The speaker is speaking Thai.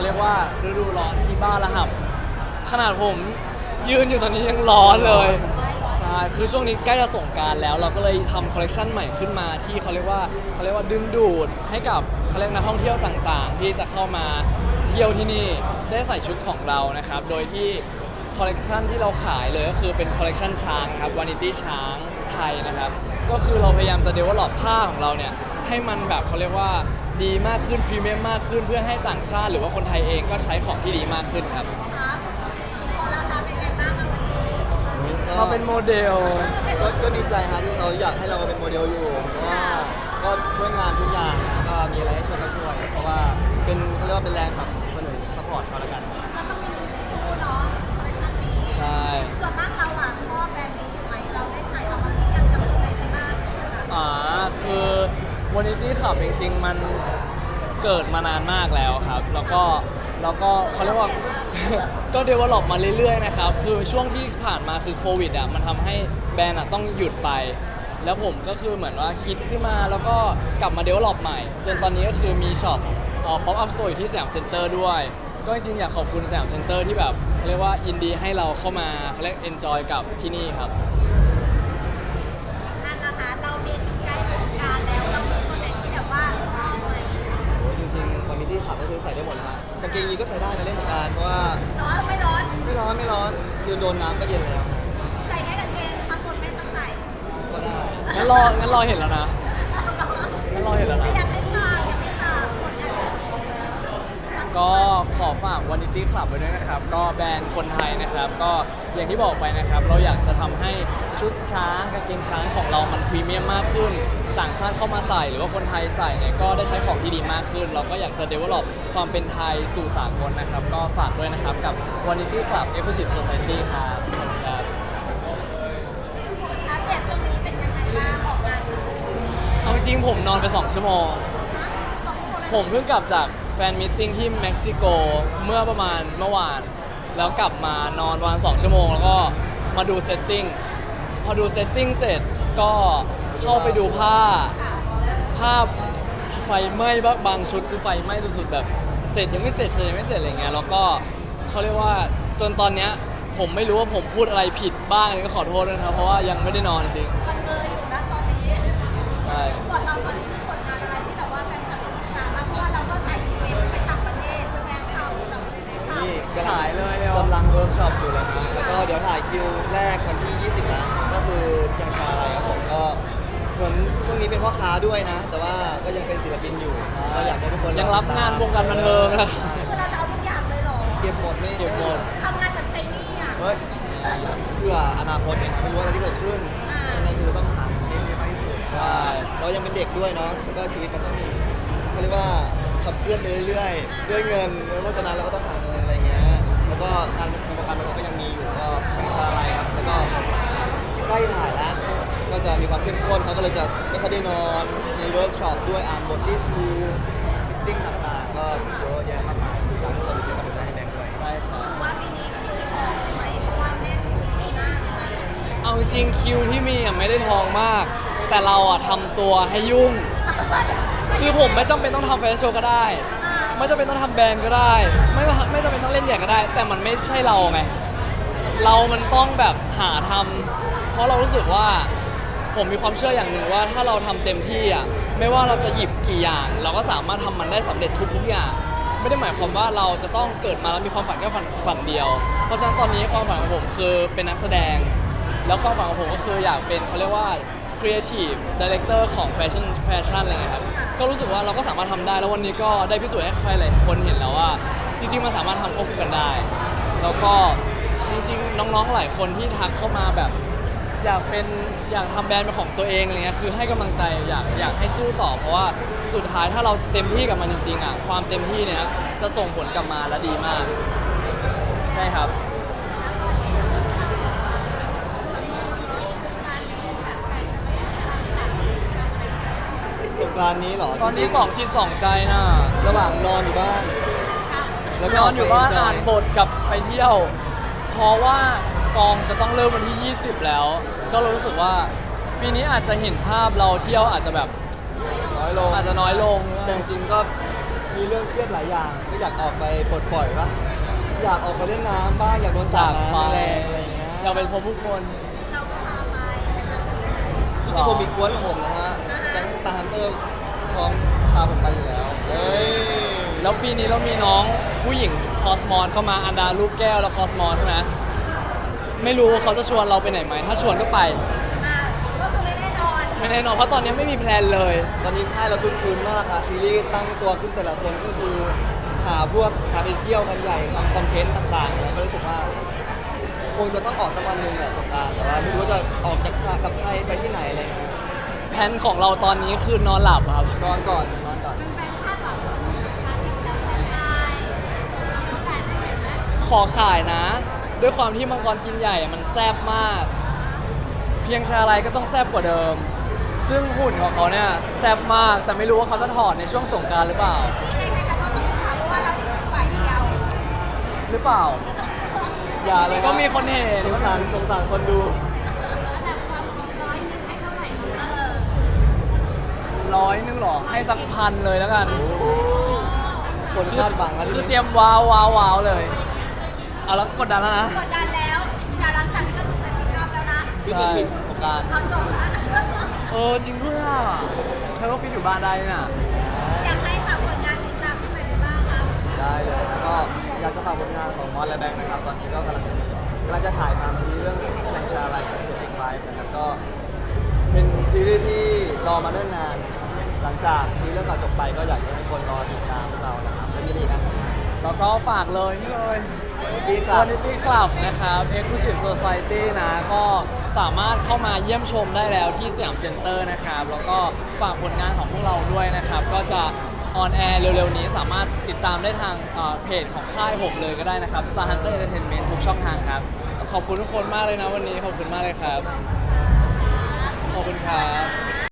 เขาเรียกว่าฤดูร้อนที่บ้านละหับ ขนาดผมยืนอยู่ตอนนี้ยังร้อนเลยใช่คือช่วงนี้ใกล้จะส่งกรารแล้ว เราก็เลยทำคอลเลกชันใหม่ขึ้นมาที่เขาเรียกว่าเขาเรียกว่าดึงดูดให้กับเขาเรียกนักท่องเที่ยวต่างๆ ที่จะเข้ามาเที่ยวที่นี่ได้ใส่ชุดของเรานะครับ โดยที่คอลเลกชันที่เราขายเลยก็คือเป็นคอลเลกชันช้างครับวานิตี้ช้างไทยนะครับ ก็คือเราพยายามจะเดเวลลอปผ้าของเราเนี่ย ให้มันแบบเขาเรียกว่าดีมากขึ้นพรีเมียมมากขึ้น เพื่อให้ต่างชาติหรือว่าคนไทยเองก็ใช้ของที่ดีมากขึ้นครับครับพอเราทำเป็นไงบ้างคะวันนี้มาเป็นโมเดล ก็ก็ดีใจฮะที่เขาอยากให้เรามาเป็นโมเดลอยู่เพราะว่าก็ช่วยงานทุกอย่างนะก็มีอะไรให้ช่วยก็ช่วย เพราะว่าเป็นเขาเรียกว่าเป็นแรงสนับ วานิตี้ขับจริง ๆ มันเกิดมานานมากแล้วครับ แล้วก็แล้วก็เขาเรียกว่า ก็เดเวลลอปมาเรื่อยๆนะครับ คือช่วงที่ผ่านมาคือโควิดอะมันทำให้แบรนด์อะต้องหยุดไป แล้วผมก็คือเหมือนว่าคิดขึ้นมาแล้วก็กลับมาเดเวลลอปใหม่ จนตอนนี้ก็คือมีช็อปป๊อปอัพสโตร์อยู่ที่สยามเซ็นเตอร์ด้วย ก็จริงๆอยากขอบคุณสยามเซ็นเตอร์ที่แบบเขาเรียกว่ายินดีให้เราเข้ามาเขาเรียกเอนจอยกับที่นี่ครับ นั่นนะคะเรามีใช้สงกรารแล้วเรามีตัวไหนที่แบบว่าชอบไหม โอ้ยจ ริงๆคอมมิตี้ขับก็คือใส่ได้หมดนะฮะกางเกงยีนก็ใส่ได้นะเล่นสงกรารเพราะว่าร้อนไม่ร้อน ไม่ร้อนไม่ร้อนคือโดนน้ำก็เย็นแล้วฮะใส่แค่กางเกงข้างบนไม่ต้องใส่ก็ได้ งั้นรอ งั้นรอเห็นแล้วนะ งั้นรอเห็นแล้วนะ อยากให้ฝากอยากให้ฝากผลงานก็ขอฝากวานิตี้คลับไว้ด้วยนะครับ ก็แบรนด์คนไทยนะครับ ก็อย่างที่บอกไปนะครับ เราอยากจะทำให้ชุดช้างกางเกงช้างของเรามันพรีเมียมมากขึ้นต่างชาติเข้ามาใส่ หรือว่าคนไทยใส่เนี่ยก็ได้ใช้ของที่ดีมากขึ้น เราก็อยากจะ develop ความเป็นไทยสู่สากลนะครับ ก็ฝากด้วยนะครับกับ Vanity Club Exclusive Society ครับขอบคุณครับอัปเดตช่วงนี้เป็นยังไงบ้างออกงานเอาจริงๆผมนอนไป 2 ชั่วโมง สองคนผมเพิ่งกลับจากแฟนมิทติ้งที่เม็กซิโกเมื่อประมาณเมื่อวาน แล้วกลับมานอนวันสองชั่วโมง แล้วก็มาดูเซตติ้งพอดูเซตติ้งเสร็จก็ เข้าไปดูผ้า ภาพไฟไหม้บ้างบางชุดคือไฟไหม้สุดๆแบบเสร็จยังไม่เสร็จเสร็จยังไม่เสร็จอะไรเงี้ยแล้วก็เขาเรียกว่าจนตอนเนี้ยผมไม่รู้ว่าผมพูดอะไรผิดบ้างอันนี้ก็ขอโทษด้วยนะครับเพราะว่ายังไม่ได้นอนจริงมันเบลออยู่นะตอนนี้ๆใช่ ส่วนเราตอนนี้ นช่วงนี้เป็นพ่อค้าด้วยนะ แต่ว่าก็ยังเป็นศิลปินอยู่ก็อยากให้ทุกคนยังรับงานวงการบันเทิงนะ ใช่คือเราจะเอาทุกอย่างเลยเหรอเก็บหมดไม่เก็บหมด ทำงานแบบใช้หนี่อะ เฮ้ยเพื่ออนาคตเนี่ยครับไม่รู้อะไรที่เกิดขึ้นอ่ายังไงคือต้องหาเงินให้ได้มากที่สุดเพราะว่าเรายังเป็นเด็กด้วยเนาะแล้วก็ชีวิตมันต้องเขาเรียกว่าขับเคลื่อนไปเรื่อยๆด้วยเงินเพราะฉะนั้นเราก็ต้องหาเงินอะไรเงี้ยแล้วก็งานในวงการบันเทิงก็ยังมีอยู่ก็ไม่ใช่อะไรครับแล้วก็ใกล้ถ่ายแล้วก็ จะมีความเข้มข้นเขาก็เลยจะไม่ค่อยได้นอน มีเวิร์กช็อปด้วยอ่านบทรีดูมิทติ้งต่างๆ ก็เยอะแยะมากมายอยากให้ทุกคนเป็นกำลังใจให้แบงค์ด้วยใช่ครับคือว่าปีนี้คิวทองใช่ไหมเพราะว่าแน่นปีหน้าใช่ไหมเอาจริงๆคิวที่มีอะไม่ได้ทองมาก แต่เราอะทำตัวให้ยุ่ง คือผมไม่จำเป็นต้องทำแฟชั่นโชว์ก็ได้ ไม่จำเป็นต้องทำแบรนด์ก็ได้ ไม่ต้องไม่จำเป็นต้องเล่นใหญ่ก็ได้ แต่มันไม่ใช่เราไง เรามันต้องแบบหาทำเพราะเรารู้สึกว่า ผมมีความเชื่ออย่างหนึ่งว่าถ้าเราทำเต็มที่อะไม่ว่าเราจะหยิบกี่อย่าง เราก็สามารถทำมันได้สำเร็จทุกๆอย่าง ไม่ได้หมายความว่าเราจะต้องเกิดมาแล้วมีความฝันแค่ฝันฝันเดียว เพราะฉะนั้นตอนนี้ความฝันของผมคือเป็นนักแสดง แล้วความฝันของผมก็คืออยากเป็นเขาเรียกว่า Creative Director ของแฟชั่นแฟชั่นอะไรเงี้ยครับก็รู้สึกว่าเราก็สามารถทำได้แล้ววันนี้ก็ได้พิสูจน์ให้ใครหลายคนเห็นแล้วว่า จริงๆมันสามารถทำควบคู่กันได้ แล้วก็จริงๆ น้องๆหลายคนที่ทักเข้ามาแบบ อยากเป็นอยากทำแบรนด์เป็นของตัวเองอะไรเงี้ยคือให้กำลังใจอยากอยากให้สู้ต่อ เพราะว่าสุดท้ายถ้าเราเต็มที่กับมันจริงๆอะความเต็มที่เนี้ยจะส่งผลกลับมาและดีมาก ใช่ครับ สงกรารนี้เหรอตอนนี้จริๆสองจิตสองใจน่ะระหว่างนอนอยู่บ้าน แล้วก็นอนอยู่บ้านไป enjoy อ่านบทกับไปเที่ยว เพราะว่า กองจะต้องเริ่มวันที่ 20 แล้ว ก็รู้สึกว่าปีนี้อาจจะเห็นภาพเราเที่ยวอาจจะแบบน้อยลงอาจจะน้อยลง แต่จริงๆก็มีมีเรื่องเครียดหลายอย่างก็อยากออกไปปลดปล่อยปะอยากออกไปเล่นน้ำบ้างอยากโดนสาดน้ำแรงๆอะไรอย่างเงี้ยอยากเป็นพบผู้คนเราก็พาไปเป็นแบบนี้เลยจริงๆผมมีกวนของผมนะฮะแก๊งสตาร์ฮันเตอร์พร้อมพาผมไปอยู่แล้วเฮ้ยแล้วปีนี้เรามีน้องผู้หญิงคอสมอนเข้ามาอันดาลูกแก้วแล้วคอสมอนใช่ไหม ไม่รู้เขาจะชวนเราไปไหนไหม ถ้าชวนก็ไป อ่าก็คือไม่แน่นอนไม่แน่นอนเพราะตอนนี้ไม่มีแพลนเลย ตอนนี้ค่ายเราคือคืนมากอะซีรีส์ตั้งตัวขึ้นแต่ละคนก็คือหาพวกหาไปเที่ยวกันใหญ่ทำคอนเทนต์ต่างๆแล้วก็รู้สึกว่า คงจะต้องออกสักวันหนึ่งแหละสงกรารแต่ว่าไม่รู้ว่าจะออกจากกับใครไปที่ไหนอะไรเงี้ยแผนของเราตอนนี้คือนอนหลับครับ นอนก่อนนอนก่อนขอขายนะ ด้วยความที่มังกรกินใหญ่อะมันแซ่บมาก เพียงชาอะไรก็ต้องแซ่บกว่าเดิม ซึ่งหุ่นของเขาเนี่ยแซ่บมากแต่ไม่รู้ว่าเขาจะถอดในช่วงสงกรารหรือเปล่ายังไงๆก็ต้องถามเพราะว่าเราเป็นฝ่ายเดียวหรือเปล่า อย่าเลยะก็มีคนเห็น สงสารสงสารคนดู ร้อยนึงเหรอ ให้สักพันเลยแล้วกัน คนคาดหวังแล้วทีคือนี้เตรียมว้าวว้าวว้าวเลย เอาแล้วกดดันแล้วนะ กดดันแล้วแต่หลังจากนี้ก็ถูกไปพิกอัพแล้วนะพี่ติดปิดสงกรารเขาจบแล้วเออจริงด้วยอะเธอก็ฟิตอยู่บ้านได้นี่น่ะ อยากให้ฝากผลงานติดตามที่ไหนได้บ้างคะได้เลยนะก็อยากจะฝากผลงานของมอสและแบงค์นะครับ ตอนนี้ก็กำลังกำลังจะถ่ายทำซีรีส์เรื่องเพียงชาไลท์สันเซ็ตอีกไฟนะครับก็ เป็นซีรีส์ที่รอมาเนิ่นนาน หลังจากซีรีส์เรื่องเก่าจบไปก็อยากให้คนรอติดตามพวกเรานะครับและมีอะไรอีกนะ แล้วก็ฝากเลยนี่เลย ดีครับ Vanity Club นะครับ Exclusive Society นะ ก็สามารถเข้ามาเยี่ยมชมได้แล้วที่สยามเซ็นเตอร์นะครับ แล้วก็ฝากผลงานของพวกเราด้วยนะครับ ก็จะออนแอร์เร็วๆ นี้สามารถติดตามได้ทางเพจของค่าย6เลยก็ได้นะครับ Star Hunter Entertainment ทุกช่องทางครับ ขอบคุณทุกคนมากเลยนะวันนี้ ขอบคุณมากเลยครับ ขอบคุณครับ